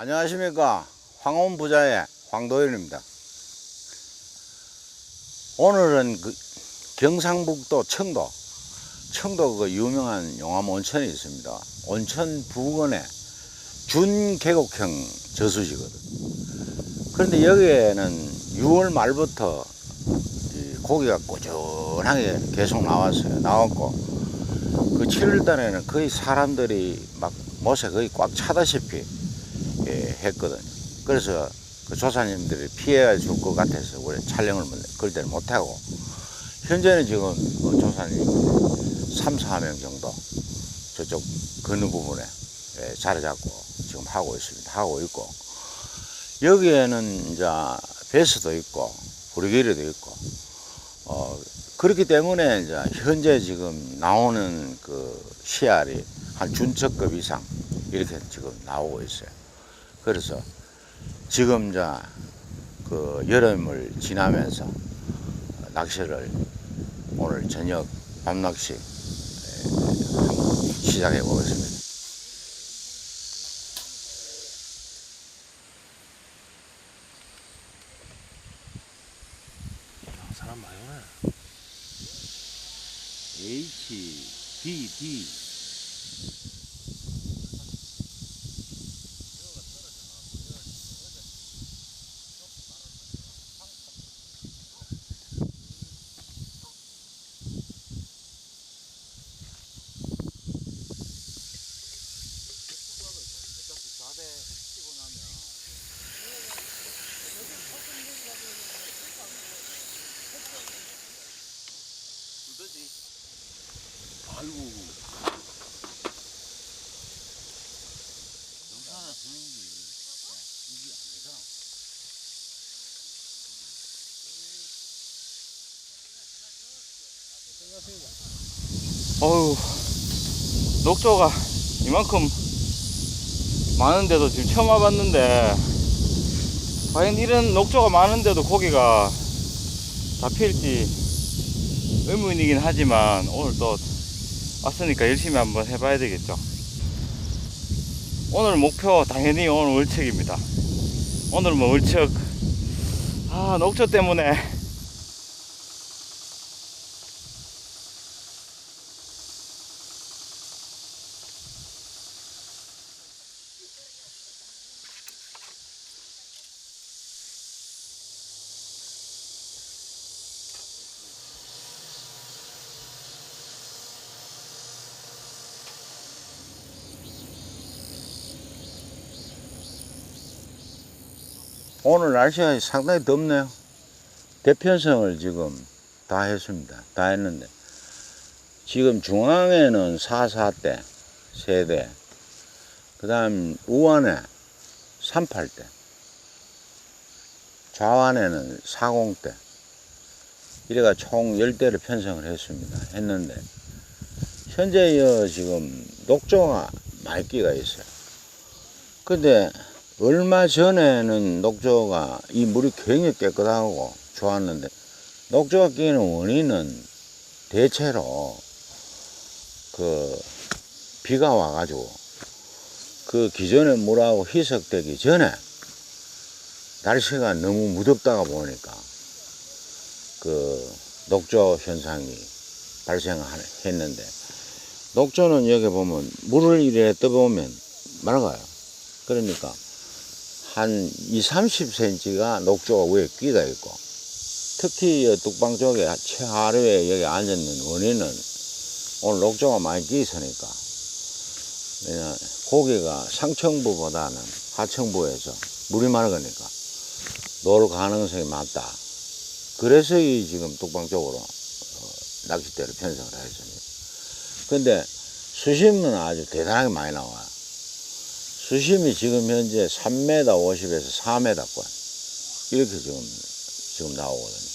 안녕하십니까 황혼 부자의 황도현입니다. 오늘은 그 경상북도 청도 청도 그 유명한 용암 온천이 있습니다. 온천 부근에 준계곡형 저수지거든. 그런데 여기에는 6월 말부터 이 고기가 꾸준하게 계속 나왔어요. 나왔고 그 7월 달에는 거의 사람들이 막 못에 거의 꽉 차다시피 예, 했거든요. 그래서 그 조사님들이 피해 줄것 같아서 우리 촬영을 뭐 그럴 못하고 현재는 지금 어, 조사님 3, 4명 정도 저쪽 그느 부분에 예, 자리 잡고 지금 하고 있습니다. 하고 있고 여기에는 이제 베스도 있고 부리기리도 있고 어, 그렇기 때문에 이제 현재 지금 나오는 그 씨알이 한 준척급 이상 이렇게 지금 나오고 있어요. 그래서 지금 이제 그 여름을 지나면서 낚시를 오늘 저녁 밤낚시 에, 한번 시작해 보겠습니다. 아, 사람 많이 오네. H D D 아이고. 영상을 보는 게 이게 안 되잖아. 어우, 녹조가 이만큼 많은데도 지금 처음 와봤는데, 과연 이런 녹조가 많은데도 고기가 잡힐지 의문이긴 하지만, 오늘 또 왔으니까 열심히 한번 해봐야 되겠죠. 오늘 목표 당연히 오늘 월척입니다. 오늘 뭐 월척, 아, 녹조 때문에 오늘 날씨가 상당히 덥네요. 대편성을 지금 다 했습니다. 다 했는데. 지금 중앙에는 44대, 세대. 그 다음 우안에 38대. 좌완에는 40대. 이래가 총 10대를 편성을 했습니다. 했는데, 현재 여 지금 녹조가 맑기가 있어요. 근데 얼마 전에는 녹조가 이 물이 굉장히 깨끗하고 좋았는데 녹조가 끼는 원인은 대체로 그 비가 와가지고 그 기존의 물하고 희석되기 전에 날씨가 너무 무덥다가 보니까 그 녹조 현상이 발생했는데 녹조는 여기 보면 물을 이래 떠보면 맑아요. 그러니까 한 2, 30cm가 녹조가 위에 끼가 있고 특히 이 뚝방 쪽에 최하류에 여기 앉아있는 원인은 오늘 녹조가 많이 끼 있으니까 왜냐 고기가 상층부보다는 하층부에서 물이 맑으니까 놀 가능성이 많다. 그래서 이 지금 뚝방 쪽으로 어, 낚싯대를 편성을 했습니다. 근데 수심은 아주 대단하게 많이 나와요. 수심이 지금 현재 3m 50에서 4m권 이렇게 지금 지금 나오거든요.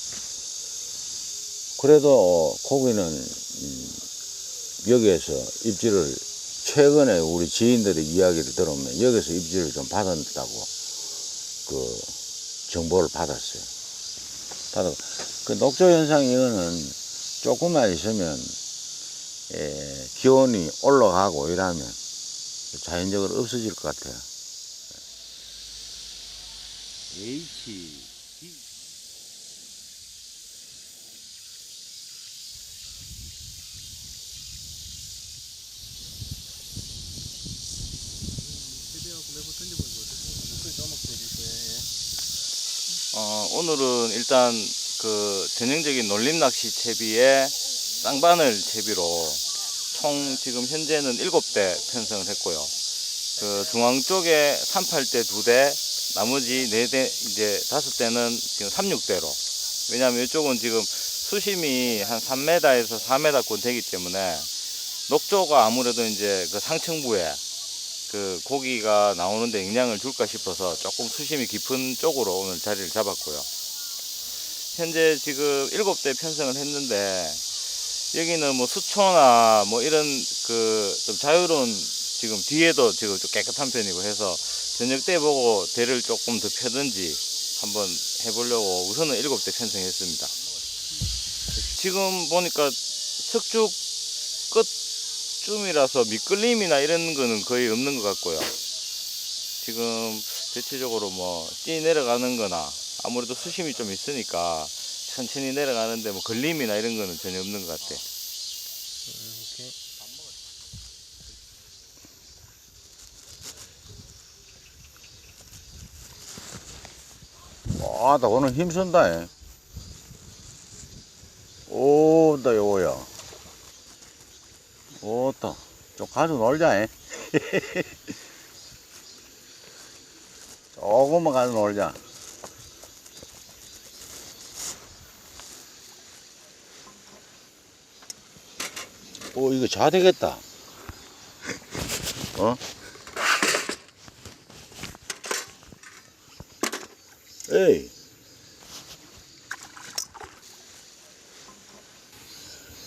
그래도 고기는 음, 여기에서 입질을 최근에 우리 지인들의 이야기를 들으면 여기서 입질을 좀 받았다고 그 정보를 받았어요. 받아 그 녹조 현상 이거는 조금만 있으면 에, 기온이 올라가고 이러면 자연적으로 없어질 것 같아요. H. 어, 오늘은 일단 그 전형적인 놀림 낚시 채비에 쌍바늘 채비로 총 지금 현재는 7대 편성을 했고요. 그 중앙 쪽에 38대 2대, 나머지 4대, 이제 5대는 지금 36대로. 왜냐하면 이쪽은 지금 수심이 한 3m에서 4m권 되기 때문에 녹조가 아무래도 이제 그 상층부에 그 고기가 나오는데 영향을 줄까 싶어서 조금 수심이 깊은 쪽으로 오늘 자리를 잡았고요. 현재 지금 일곱 대 편성을 했는데 여기는 뭐 수초나 뭐 이런 그 좀 자유로운 지금 뒤에도 지금 좀 깨끗한 편이고 해서 저녁 때 보고 대를 조금 더 펴든지 한번 해보려고 우선은 일곱 대 편성했습니다. 지금 보니까 석죽 끝쯤이라서 미끌림이나 이런 거는 거의 없는 것 같고요. 지금 대체적으로 뭐 찌 내려가는 거나 아무래도 수심이 좀 있으니까 천천히 내려가는데 뭐 걸림이나 이런 거는 전혀 없는 것 같아. 오케이. 아나 오늘 힘쓴다 잉. 오다 요거야 오다 좀 가져 놀자 잉. 조금만 가져 놀자 오 이거 잘 되겠다. 어? 에이.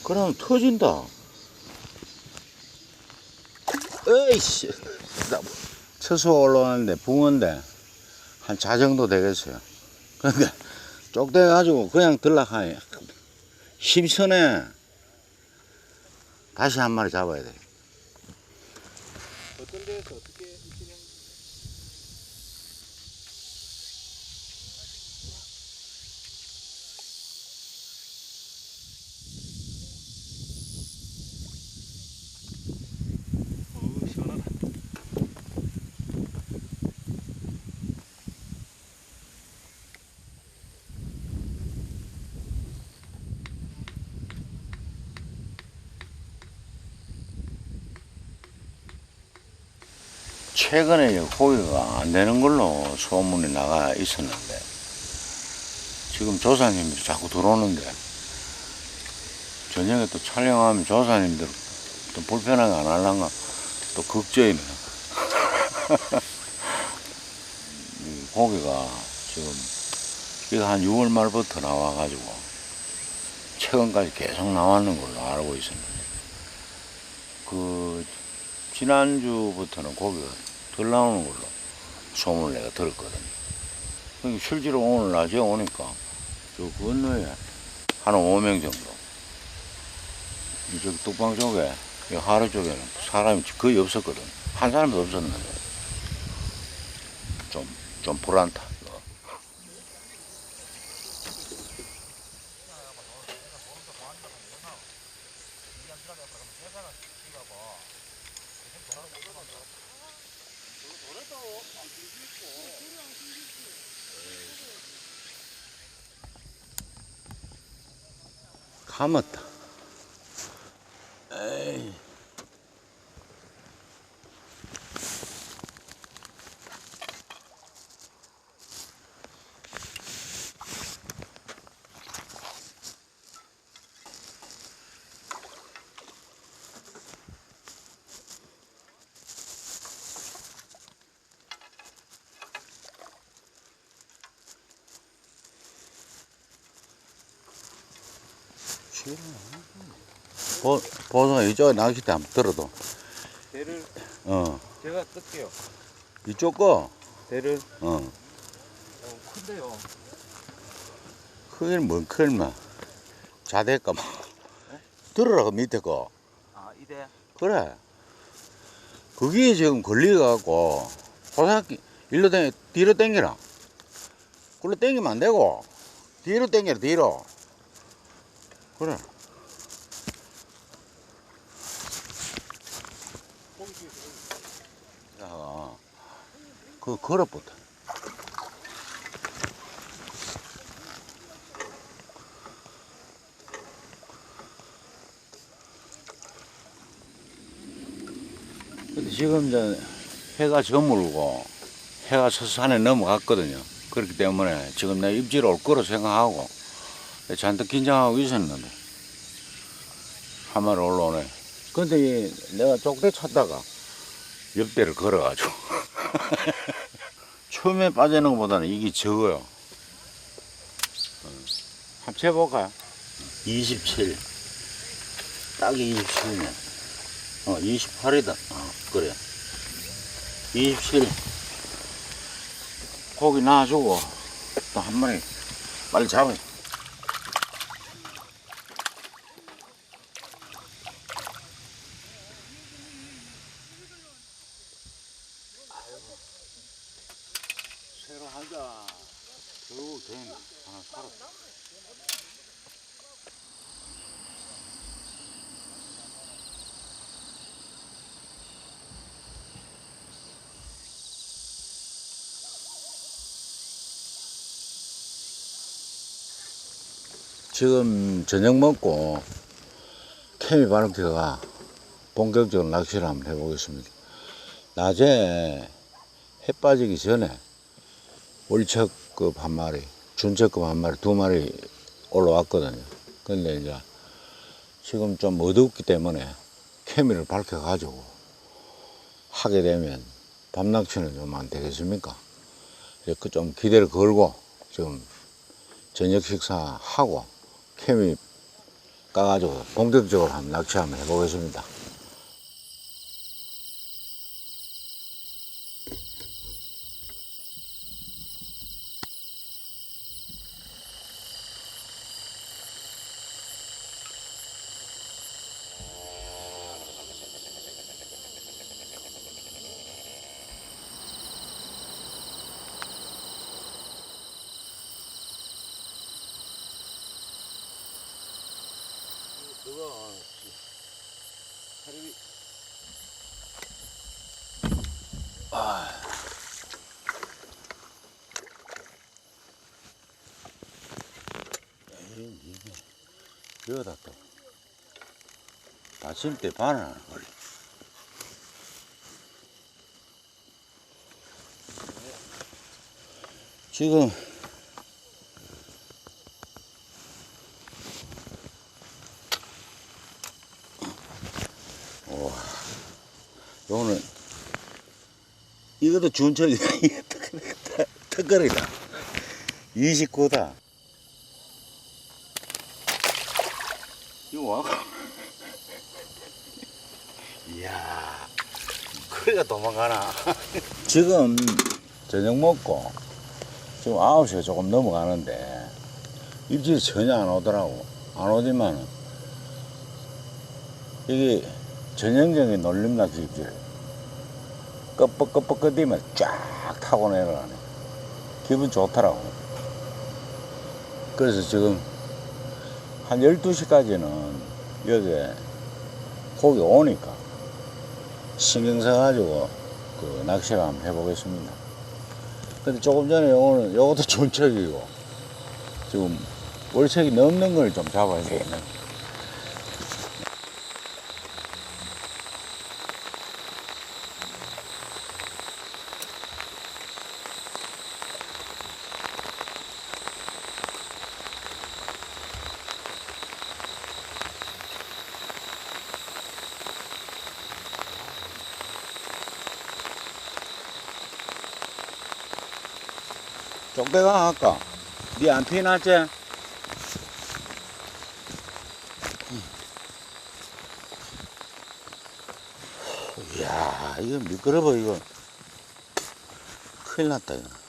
그럼 터진다. 에이씨. 나 처수 올라왔는데 붕어인데 한 자 정도 되겠어요. 그러니까 쪽대 가지고 그냥 들락하니 힘선해 다시 한 마리 잡아야 돼 어떤 데에서 어떻게 진행? 어우 시원하다. 최근에 고기가 안 되는 걸로 소문이 나가 있었는데 지금 조사님들이 자꾸 들어오는데 저녁에 또 촬영하면 조사님들 또 불편하게 안 할란가 또 걱정이네. 이 고기가 지금 이거 한 6월 말부터 나와가지고 최근까지 계속 나왔는 걸로 알고 있었는데 그 지난주부터는 고기가 덜 나오는 걸로 소문을 내가 들었거든요. 그러니까 실제로 오늘 낮에 오니까 저 건너에 한 5명 정도. 이쪽 뚝방 쪽에, 이 하루 쪽에는 사람이 거의 없었거든. 한 사람도 없었는데. 좀, 좀 불안타. hamata 보, 보성아 이쪽 낚싯대 한번 들어도. 대를 어. 제가 뜰게요. 이쪽 거. 대를 어. 어, 큰데요. 크기는 뭔 클마. 자대까 뭐. 들어라 그 밑에 거. 아 이대. 그래. 그게 지금 걸려갖고 호사기 일로 당 뒤로 당기라. 불로 당기면 안 되고 뒤로 당겨라 뒤로 그래 야, 그 걸어부터 근데 지금 이제 해가 저물고 해가 서산에 넘어갔거든요. 그렇기 때문에 지금 내 입질 올 거로 생각하고 잔뜩 긴장하고 있었는데 한 마리 올라오네. 근데 이 내가 쪽대 찾다가 옆대를 걸어가지고 처음에 빠지는 것보다는 이게 적어요. 어, 합쳐볼까요? 27. 딱이 27네. 어, 28이다. 어, 그래. 27. 고기 놔주고, 또 한 마리 빨리 잡아. 새로 하자. 겨우 되네. 하나 살았다. 지금 저녁 먹고 케미 바람티가 본격적으로 낚시를 한번 해보겠습니다. 낮에 해 빠지기 전에 월척급 한 마리, 준척급 한 마리, 두 마리 올라왔거든요. 근데 이제 지금 좀 어둡기 때문에 케미를 밝혀가지고 하게 되면 밤낚시는 좀 안 되겠습니까? 이렇게 좀 기대를 걸고 지금 저녁 식사하고 케미 까가지고 본격적으로 한번 낚시 한번 해보겠습니다. 그거 아. 에이, 여기다 또. 받침대 바나나 걸리. 지금 요거는 이것도 준철이다 이게 턱걸이다 29다 이거 와 이야 도망가나 지금 저녁 먹고 지금 9시가 조금 넘어가는데 입질이 전혀 안 오더라고 안 오지만 이게 전형적인 놀림낚시 입질. 끄뻑끄뻑 끄디면 쫙 타고 내려가네. 기분 좋더라고. 그래서 지금 한 12시까지는 여기에 고기 오니까 신경 써가지고 그 낚시를 한번 해보겠습니다. 근데 조금 전에 요거는, 요것도 준척이고 지금 월척이 넘는 걸 좀 잡아야 되겠네. 쪽대가 할까? 니안 피났지? 이야, 이거 미끄러워, 이거. 큰일 났다, 이거.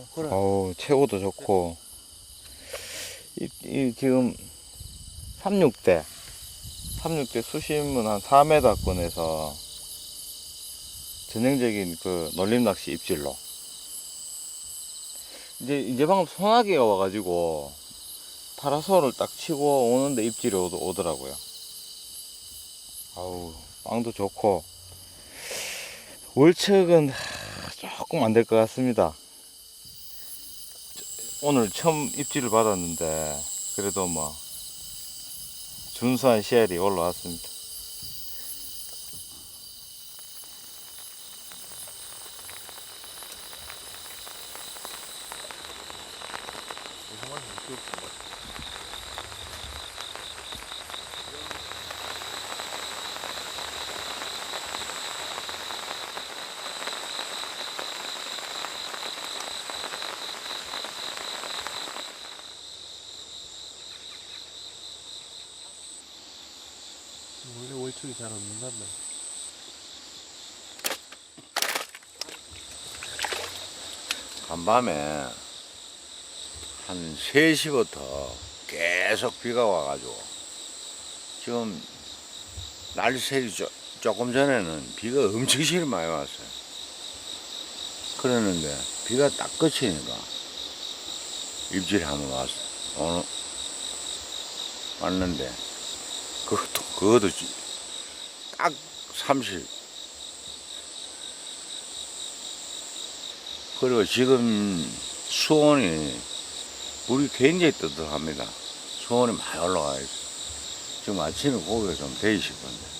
어, 그래. 어우, 최고도 좋고. 이, 이 지금 36대. 36대 수심은 한 4m권에서 전형적인 그 놀림 낚시 입질로. 이제, 이제 방금 소나기가 와가지고 파라솔을 딱 치고 오는데 입질이 오, 오더라고요. 아우, 빵도 좋고. 월척은 하, 조금 안 될 것 같습니다. 오늘 처음 입질을 받았는데 그래도 뭐 준수한 씨알이 올라왔습니다. 한 마리 못 키웠던 것 같아. 원래 월척이 잘 없는 간다. 간밤에 한 3시부터 계속 비가 와가지고 지금 조, 조금 전에는 비가 엄청 시리 많이 왔어요. 그랬는데 비가 딱 그치니까 입질이 한번 왔어요. 오늘 왔는데 그것도 그것도 지- 딱 30. 그리고 지금 수온이 물이 굉장히 뜨뜻합니다. 수온이 많이 올라가 있어요. 지금 아침에 고기가 좀 데이실 건데.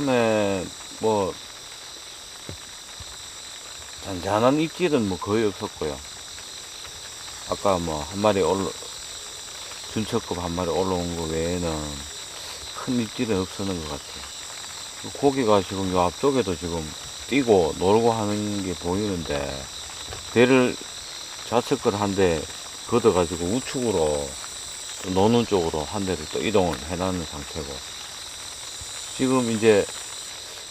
다음에 뭐 잔잔한 입질은 뭐 거의 없었고요. 아까 뭐 한 마리 올라 준척급 한 마리 올라온 거 외에는 큰 입질은 없었는 것 같아요. 고기가 지금 요 앞쪽에도 지금 뛰고 놀고 하는 게 보이는데 배를 좌측을 한 대 걷어가지고 우측으로 또 노는 쪽으로 한 대를 또 이동을 해놨는 상태고 지금 이제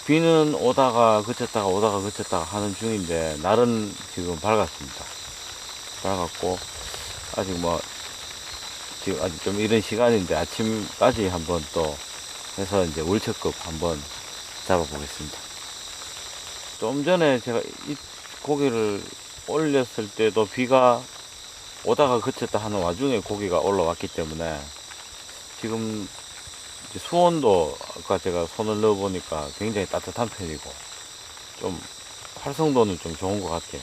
비는 오다가 그쳤다가 오다가 그쳤다가 하는 중인데 날은 지금 밝았습니다. 밝았고 아직 뭐 지금 아직 좀 이른 시간인데 아침까지 한번 또 해서 이제 월척급 한번 잡아보겠습니다. 좀 전에 제가 이 고기를 올렸을 때도 비가 오다가 그쳤다 하는 와중에 고기가 올라왔기 때문에 지금 수온도 아까 제가 손을 넣어 보니까 굉장히 따뜻한 편이고 좀 활성도는 좀 좋은 것 같아요.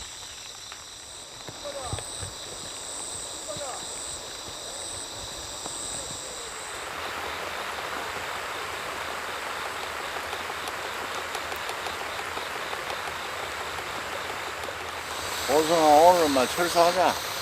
보성아, 오늘만 철수하자.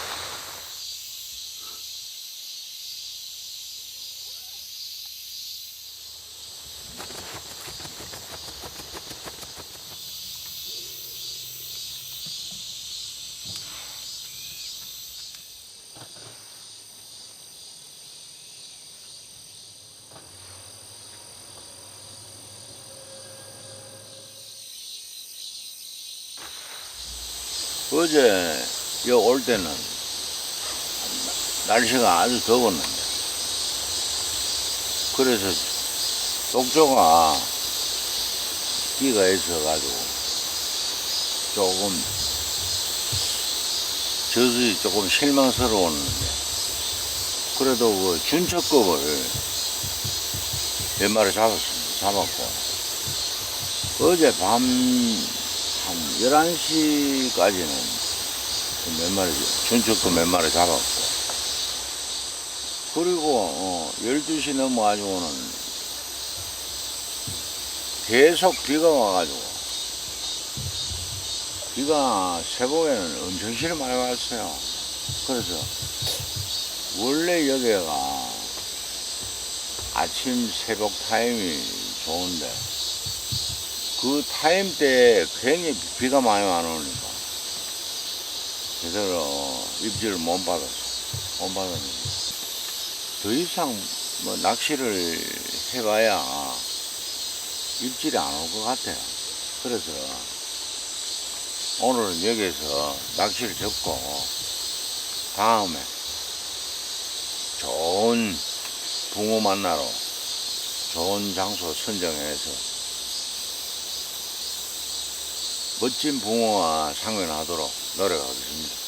어제 여 올 때는 날씨가 아주 더웠는데. 그래서 쪽조가 비가 있어가지고 조금 저수이 조금 실망스러웠는데. 그래도 그 준척급을 몇 마리 잡았습니다. 잡았고. 어제 밤 한 11시까지는 몇 마리, 준척도 몇 마리 잡았고. 그리고, 어, 12시 넘어가지고는 계속 비가 와가지고, 비가 새벽에는 엄청 시리 많이 왔어요. 그래서, 원래 여기가 아침, 새벽 타임이 좋은데, 그 타임 때 괜히 비가 많이 안 오니까 제대로 입질을 못 받았어. 못 받았는데. 더 이상 뭐 낚시를 해봐야 입질이 안 올 것 같아요. 그래서 오늘은 여기에서 낚시를 접고 다음에 좋은 붕어 만나러 좋은 장소 선정해서 멋진 붕어와 상연하도록 노력하겠습니다.